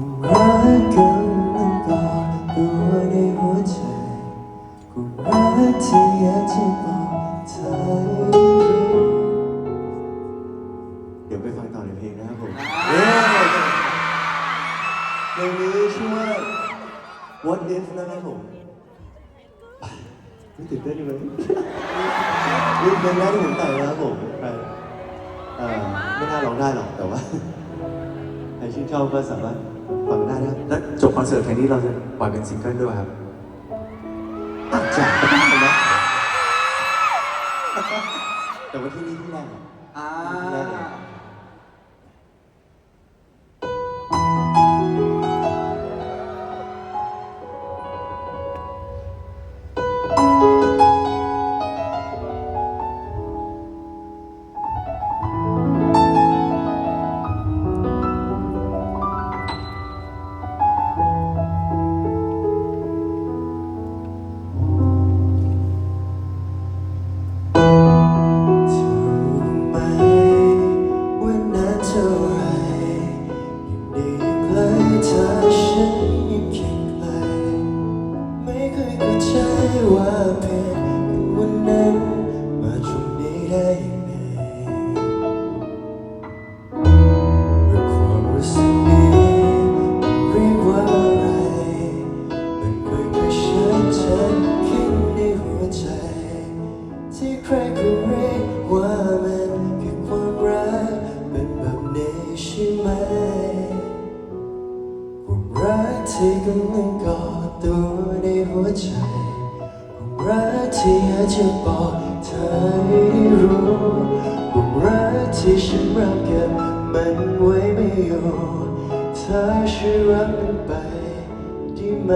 กูรักกันมันกอดตัวในหัวใจ กูรักที่อยากจะบอกเธอให้รู้เดี๋ยวไปฟังต่อในเพลงนะครับผมเย้เพลงนี้ชื่อว่า What If นะครับผมไม่ตื่นเต้นเลยนี่เป็นแรกที่ผมแต่งนะครับผมไปไม่น่าร้องได้หรอกแต่ว่าใครชื่นชอบก็สามารถ ฟังได้นะแล้วจบคอนเสิร์ตเพลงนี้เราจะปล่อยเป็นซิงเกิลด้วยครับอาจจะได้นะแต่ว่าที่นี่ที่แรกอ่า ได้ยังไงเรื่อความรู้สึกนี้เรียกว่าอะไรมันเคยเคยชัดเจนขึ้นในหัวใจ ที่ใครก็เรียกว่ามันคือความรักเป็นแบบนี้ใช่ไหมความรักที่กำลังก่อตัวในหัวใจ จะบอกเธอให้รู้ความรักที่ฉันรักเก็บมันไว้ไม่อยู่ เธอช่วยรับมันไปได้ไหม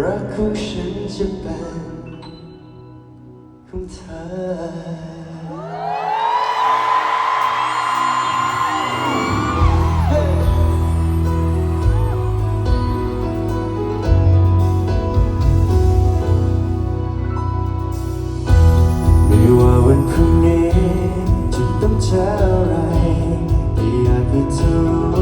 รักของฉันจะเป็นของเธอไม่ว่าวันพรุ่งนี้จะต้องเจออะไรไม่อยากให้เธอรู้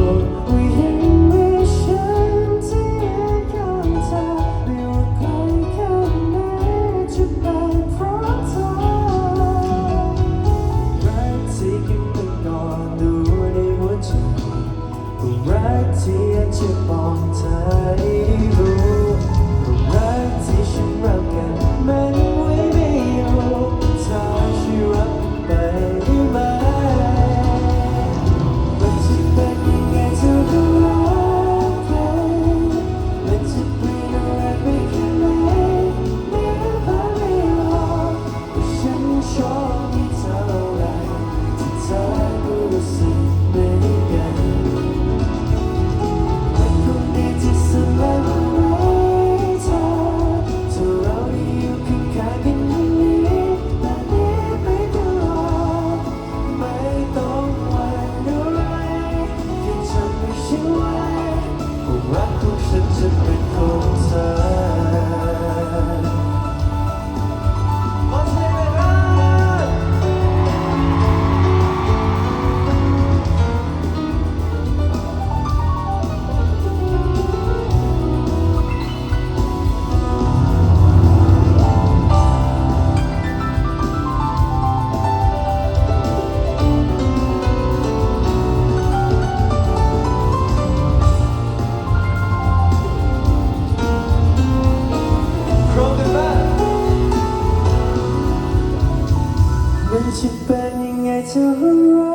จะเป็นยังไงจะรั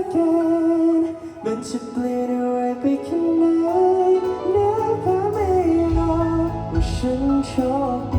กกันมันจะเปลี่ยนอะไรไปแค่ไหนเนื้อผ้าไม่รอว่าฉันชอบ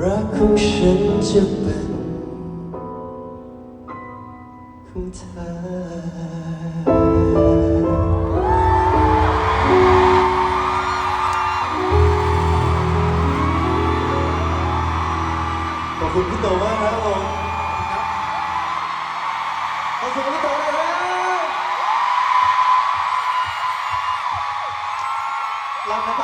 รักของฉันจะเป็นของเธอ เราจะ